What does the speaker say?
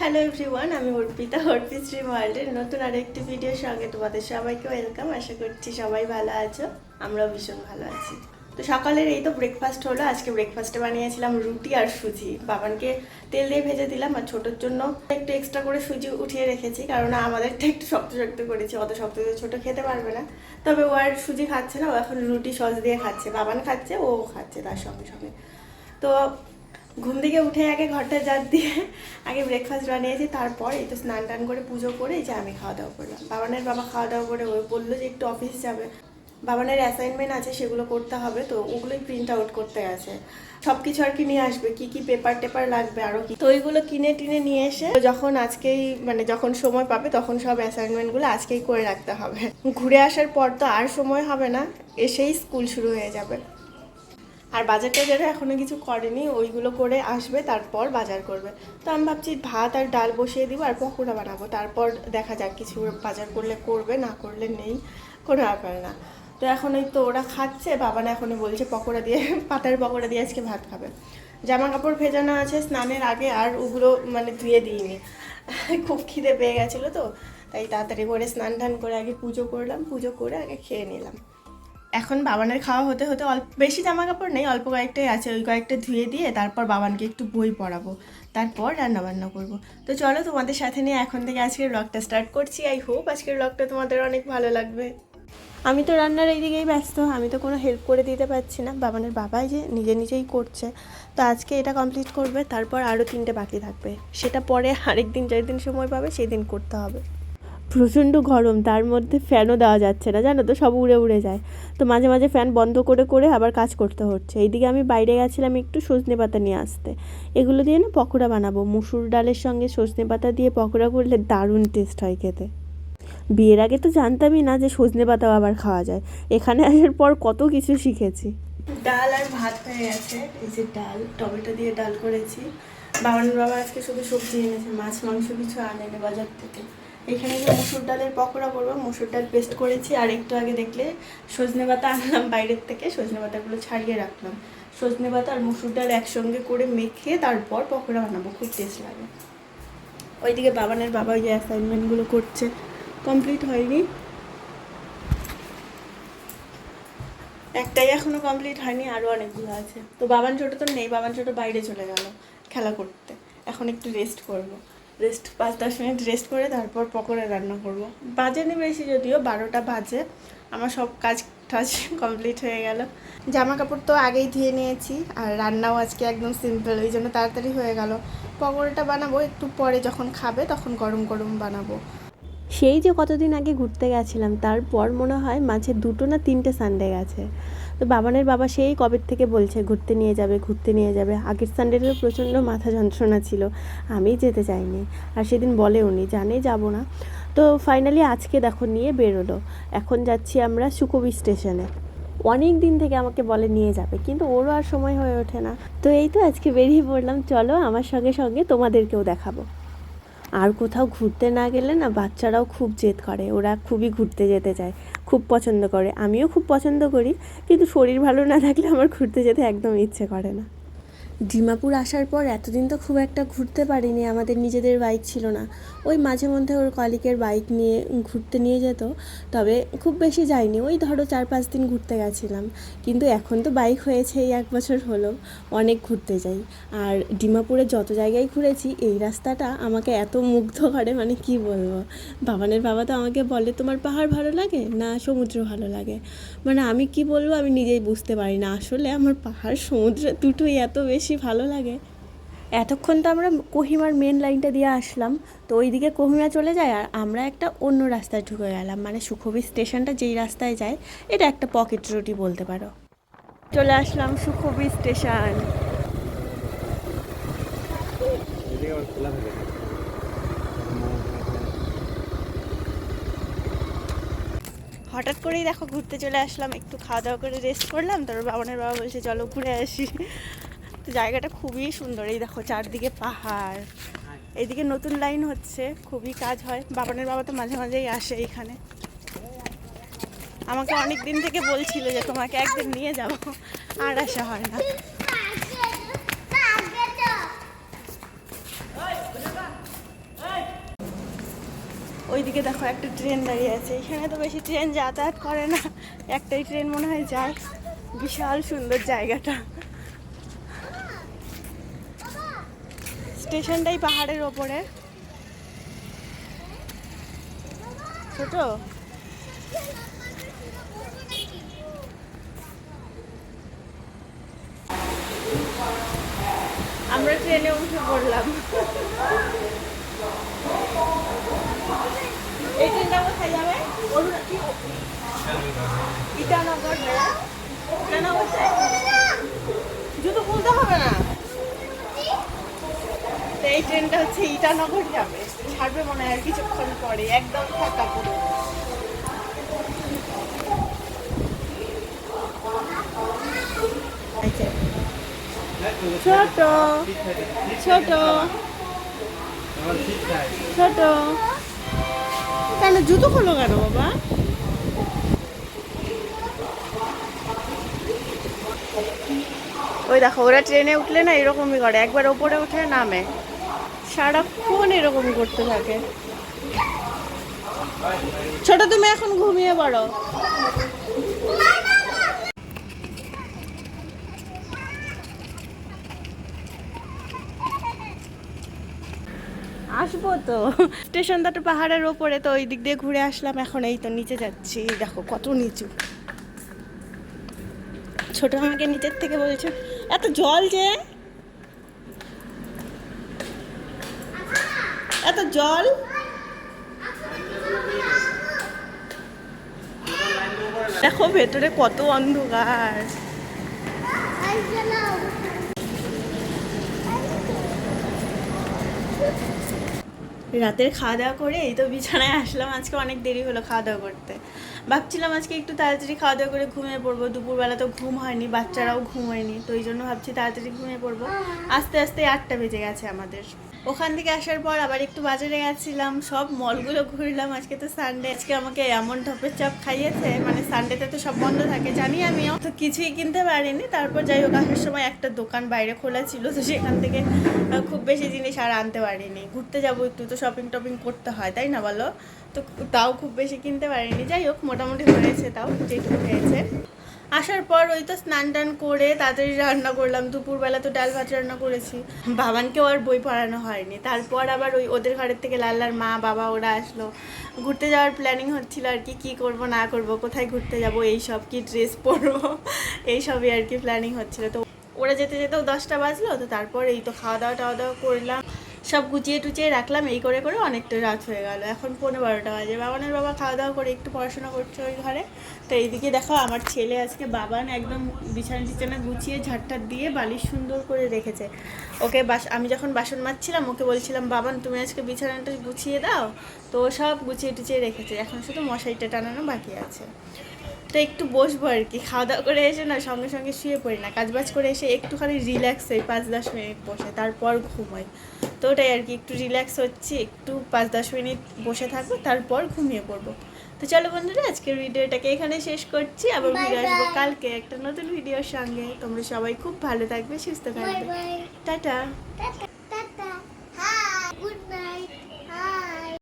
Hello everyone আমি অর্পিতা, অর্পিত শ্রী ওয়ার্ল্ডের নতুন আরেকটি ভিডিওর সঙ্গে তোমাদের সবাইকে ওয়েলকাম আশা করছি সবাই ভালো আছো, আমরাও ভীষণ ভালো আছি। তো সকালের এই তো ব্রেকফাস্ট হলো, আজকে ব্রেকফাস্টে বানিয়েছিলাম রুটি আর সুজি। বাবানকে তেল দিয়ে ভেজে দিলাম আর ছোটোর জন্য একটু এক্সট্রা করে সুজি উঠিয়ে রেখেছি, কারণ আমাদেরটা একটু শক্ত শক্ত করেছি, অত শক্ত ছোটো খেতে পারবে না। তবে ও আর সুজি খাচ্ছে না, ও এখন রুটি সস দিয়ে খাচ্ছে, বাবান খাচ্ছে, ও খাচ্ছে তার সঙ্গে সঙ্গে। তো ঘুম থেকে উঠে আগে ঘরটা জাত দিয়ে আগে ব্রেকফাস্ট বানিয়েছি, তারপর এই তো স্নান টান করে পুজো করে যে আমি খাওয়া দাওয়া করলাম। বাবানের বাবা খাওয়া দাওয়া করে ওই বলল যে একটু অফিস যাবে। বাবানের অ্যাসাইনমেন্ট আছে, সেগুলো করতে হবে, তো ওগুলোই প্রিন্ট আউট করতে গেছে। সব কিছু আর কি নিয়ে আসবে? কি কি পেপার টেপার লাগবে? আরও কি? তো ওইগুলো কিনে টিনে নিয়ে এসে যখন আজকেই মানে যখন সময় পাবে তখন সব অ্যাসাইনমেন্টগুলো আজকেই করে রাখতে হবে। ঘুরে আসার পর তো আর সময় হবে না, এসেই স্কুল শুরু হয়ে যাবে। আর বাজার টাজারে এখনও কিছু করেনি, ওইগুলো করে আসবে, তারপর বাজার করবে। তো আমি ভাবছি ভাত আর ডাল বসিয়ে দিব আর পকোড়া বানাবো। তারপর দেখা যাক কিছু বাজার করলে করবে, না করলে নেই, কোনো ব্যাপার না। তো এখন এই তো ওরা খাচ্ছে, বাবা না এখনই বলছে পকোড়া দিয়ে, পাতার পকোড়া দিয়ে আজকে ভাত খাবে। জামা কাপড় ভেজানো আছে স্নানের আগে আর ওগুলো মানে ধুয়ে দিইনি। খুব খিদে পেয়ে গেছিল তো, তাই তাড়াতাড়ি করে স্নান টান করে আগে পুজো করলাম, পুজো করে আগে খেয়ে নিলাম। এখন বাবানের খাওয়া হতে হতে অল্প, বেশি জামা কাপড় নেই, অল্প কয়েকটাই আছে, ওই কয়েকটা ধুয়ে দিয়ে তারপর বাবানকে একটু বই পড়াবো। তারপর রান্না বান্না করব। তো চলো তোমাদের সাথে নিয়ে এখন থেকে আজকের ব্লগটা স্টার্ট করছি। আই হোপ আজকের ব্লগটা তোমাদের অনেক ভালো লাগবে। আমি তো রান্নার এই দিকেই ব্যস্ত, আমি তো কোনো হেল্প করে দিতে পারছি না। বাবানের বাবাই যে নিজে নিজেই করছে। তো আজকে এটা কমপ্লিট করবে, তারপর আরও তিনটে বাকি থাকবে। সেটা পরে আরেক দিন যেদিন সময় পাবে সেই দিন করতে হবে। প্রচণ্ড গরম, তার মধ্যে ফ্যানও দেওয়া যাচ্ছে না, জানো তো? সব উড়ে উড়ে যায়। তো মাঝে মাঝে ফ্যান বন্ধ করে করে আবার কাজ করতে হচ্ছে। এইদিকে আমি বাইরে গেছিলাম একটু সজনে পাতা নিয়ে আসতে। এগুলো দিয়ে না পকোড়া বানাবো। মুসুর ডালের সঙ্গে সজনে পাতা দিয়ে পকোড়া করলে দারুণ টেস্ট হয় খেতে। বিয়ের আগে তো জানতামই না যে সজনে পাতাও আবার খাওয়া যায়। এখানে আসার পর কত কিছু শিখেছি। ডাল আর ভাত হয়ে গেছে। এই যে ডাল, টমেটো দিয়ে ডাল করেছি। বাবানের বাবা আজকে শুধু সবজি এনেছে, মাছ, মাংস কিছু আনেনি বাজার থেকে। এখানে যে মুসুর ডালের পকোড়া করব, মুসুর ডাল পেস্ট করেছি, আর একটু আগে দেখলে সজনে পাতা আনলাম বাইরের থেকে, সজনে পাতাগুলো ছাড়িয়ে রাখলাম। সজনে পাতা আর মুসুর ডাল একসঙ্গে করে মেখে তারপর পকোড়া বানাবো, খুব টেস্ট লাগে। ওইদিকে বাবানের বাবা ওই যে অ্যাসাইনমেন্টগুলো করছে কমপ্লিট হয়নি। একটাই এখনও কমপ্লিট হয়নি আরও অনেকগুলো আছে। তো বাবান ছোটো তো নেই, বাবান ছোটো বাইরে চলে গেল, খেলা করতে। এখন একটু রেস্ট করব। রেস্ট পাঁচ দশ মিনিট রেস্ট করে তারপর পকোড়া রান্না করব। বাজে নি বেশি যদিও বারোটা বাজে, আমার সব কাজ টাজ কমপ্লিট হয়ে গেল। জামা কাপড় তো আগেই ধুয়ে নিয়েছি, আর রান্নাও আজকে একদম সিম্পল ওই জন্য তাড়াতাড়ি হয়ে গেল। পকোড়াটা বানাবো একটু পরে যখন খাবে তখন গরম গরম বানাবো। সেই যে কতদিন আগে ঘুরতে গেছিলাম, তারপর মনে হয় মাঝে দুটো না তিনটে সানডে গেছে। তো বাবানের বাবা সেই কবের থেকে বলছে, ঘুরতে নিয়ে যাবে, ঘুরতে নিয়ে যাবে। আগের সানডেতেও প্রচণ্ড মাথা যন্ত্রণা ছিল, আমি যেতে চাইনি। আর সেদিন বলে উনি জানে যাব না। তো ফাইনালি আজকে দেখো নিয়ে বেরোলো। এখন যাচ্ছি আমরা সুকবি স্টেশনে। অনেক দিন থেকে আমাকে বলে নিয়ে যাবে, কিন্তু ওরও আর সময় হয়ে ওঠে না। তো এই তো আজকে বেরিয়ে পড়লাম। চলো আমার সঙ্গে সঙ্গে তোমাদেরকেও দেখাবো। আর কোথাও ঘুরতে না গেলে না বাচ্চারাও খুব জেদ করে, ওরা খুবই ঘুরতে যেতে চায়, খুব পছন্দ করে। আমিও খুব পছন্দ করি, কিন্তু শরীর ভালো না থাকলে আমার ঘুরতে যেতে একদম ইচ্ছে করে না। ডিমাপুর আসার পর এতদিন তো খুব একটা ঘুরতে পারিনি, আমাদের নিজেদের বাইক ছিল না। ওই মাঝে মধ্যে ওর কলিকের বাইক নিয়ে ঘুরতে নিয়ে যেত, তবে খুব বেশি যাইনি। ওই ধরো চার পাঁচ দিন ঘুরতে গেছিলাম, কিন্তু এখন তো বাইক হয়েছে, এই এক বছর হলো, অনেক ঘুরতে যাই। আর ডিমাপুরে যত জায়গায় ঘুরেছি, এই রাস্তাটা আমাকে এত মুগ্ধ করে মানে কি বলব? বাবানের বাবা তো আমাকে বলে, তোমার পাহাড় ভালো লাগে না সমুদ্র ভালো লাগে? মানে আমি কি বলব, আমি নিজেই বুঝতে পারি না। আসলে আমার পাহাড়, সমুদ্র দুটোই এত বেশি ভালো লাগে। এতক্ষণ তো আমরা কোহিমার মেন লাইনটা দিয়ে আসলাম, তো ওইদিকে কোহিমা চলে যায় আর আমরা একটা অন্য রাস্তায় ঢুকে গেলাম। মানে সুখবি স্টেশনটা যেই রাস্তায় যায়, এটা একটা পকেট রুটি বলতে পারো। চলে আসলাম সুখবি স্টেশন। হঠাৎ করেই দেখো ঘুরতে চলে আসলাম, একটু খাওয়া দাওয়া করে রেস্ট করলাম, তারপর বাবানের বাবা বলছে, চলো ঘুরে আসি। জায়গাটা খুবই সুন্দর। এই দেখো চারদিকে পাহাড়। এইদিকে নতুন লাইন হচ্ছে, খুবই কাজ হয়। বাবানের বাবা তো মাঝে মাঝেই আসে এইখানে। আমাকে অনেক দিন থেকে বলছিল যে তোমাকে একদিন নিয়ে যাব, আর আসা হয় না। ওইদিকে দেখো একটা ট্রেন দাঁড়িয়ে আছে। এখানে তো বেশি ট্রেন যাতায়াত করে না। একটাই ট্রেন মনে হয় যায় বিশাল সুন্দর জায়গাটা। স্টেশনটাই পাহাড়ের ওপরে। ছোট? আমরা ট্রেনে উঠে পড়লাম। এই ট্রেনটা কোথায় যাবে? ইটানগর। ইটানগর জুতো খুলতে হবে না? এই ট্রেনটা হচ্ছে ইটানগর যাবে। ছাড়বে মনে হয় আর কিছুক্ষণ পরে, একদম ফাঁকা পুরো। ছোট ছোট ছোট। কেন জুতো খোলো কেন বাবা? ওই দেখো, ওরা ট্রেনে উঠলে না এরকমই করে, একবার ওপরে উঠে নামে। সারাক্ষণ এরকম করতে থাকে। ছোট, তুমি এখন ঘুমিয়ে পড়ো। আসব তো। স্টেশনটা তো পাহাড়ের ওপরে তো ওই দিক দিয়ে ঘুরে আসলাম, এখন এই তো নিচে যাচ্ছি। দেখো কত নিচু। ছোট আমাকে নিচের থেকে বলছে, এত জল যে? এত জল? দেখো ভেতরে কত অন্ধকার। রাতের খাওয়া দাওয়া করে এই তো বিছানায় আসলাম। আজকে অনেক দেরি হলো খাওয়া দাওয়া করতে। ভাবছিলাম আজকে একটু তাড়াতাড়ি খাওয়া দাওয়া করে ঘুমিয়ে পড়ব। দুপুরবেলা তো ঘুম হয়নি, বাচ্চারাও ঘুমোয়নি, তো এই জন্য ভাবছি তাড়াতাড়ি ঘুমিয়ে পড়ব। আস্তে আস্তে আটটা বেজে গেছে আমাদের। ওখান থেকে আসার পর আবার একটু বাজারে গেছিলাম, সব মলগুলো ঘুরলাম। আজকে তো সানডে আজকে আমাকে এমন ঢপের চাপ খাইয়েছে মানে সানডেতে তো সব বন্ধ থাকে, জানি আমিও। তো কিছুই কিনতে পারিনি, তারপর যাই হোক, আসার সময় একটা দোকান বাইরে খোলা ছিল, তো সেখান থেকে খুব বেশি জিনিস আর আনতে পারিনি। ঘুরতে যাব একটু, তো শপিং টপিং করতে হয়, তাই না বলো? তো তাও খুব বেশি কিনতে পারিনি। যাই হোক, মোটামুটি হয়েছে তাও, যেটুকু হয়েছে। আসার পর ওই তো স্নান টান করে তাড়াতাড়ি রান্না করলাম। দুপুরবেলা তো ডাল ভাত রান্না করেছি। বাবানকেও আর বই পড়ানো হয়নি। তারপর আবার ওই ওদের ঘরের থেকে লাল্লার মা, বাবা ওরা আসলো। ঘুরতে যাওয়ার প্ল্যানিং হচ্ছিল আর কি, কী করব, না করব, কোথায় ঘুরতে যাব, এই সব কি ড্রেস পরবো এইসবই আর কি প্ল্যানিং হচ্ছিল। তো ওরা যেতে যেতেও দশটা বাজলো, তো তারপর এই তো খাওয়া দাওয়া টাওয়া দাওয়া করলাম। সব গুছিয়ে টুচিয়ে রাখলাম, এই করে করে অনেকটা রাত হয়ে গেল। এখন পনেরো বারোটা বাজে। বাবানের বাবা খাওয়া দাওয়া করে একটু পড়াশোনা করছে ওই ঘরে। তো এইদিকে দেখো আমার ছেলে আজকে বাবান একদম বিছানা টিছানা গুছিয়ে ঝাড়টার দিয়ে বালিশ সুন্দর করে রেখেছে। ওকে বাস, আমি যখন বাসন মাজছিলাম, ওকে বলছিলাম, বাবান, তুমি আজকে বিছানাটা গুছিয়ে দাও। তো সব গুছিয়ে টুচিয়ে রেখেছে। এখন শুধু মশারিটা টানানো বাকি আছে। তো একটু বসবো আর কি। খাওয়া দাওয়া করে এসে না সঙ্গে সঙ্গে শুয়ে পড়ি না। কাজবাজ করে এসে একটুখানি রিল্যাক্স হই পাঁচ দশ মিনিট বসে তারপর ঘুমাই। তো ওটাই আর কি একটু রিল্যাক্স হচ্ছি একটু পাঁচ দশ মিনিট বসে থাকব তারপর ঘুমিয়ে পড়ব। তো চলো বন্ধুরা আজকের ভিডিওটাকে এখানে শেষ করছি। আবার ফিরে আসব কালকে একটা নতুন ভিডিওর সঙ্গে। তোমরা সবাই খুব ভালো থাকবে সুস্থ থাকবে। টাটা।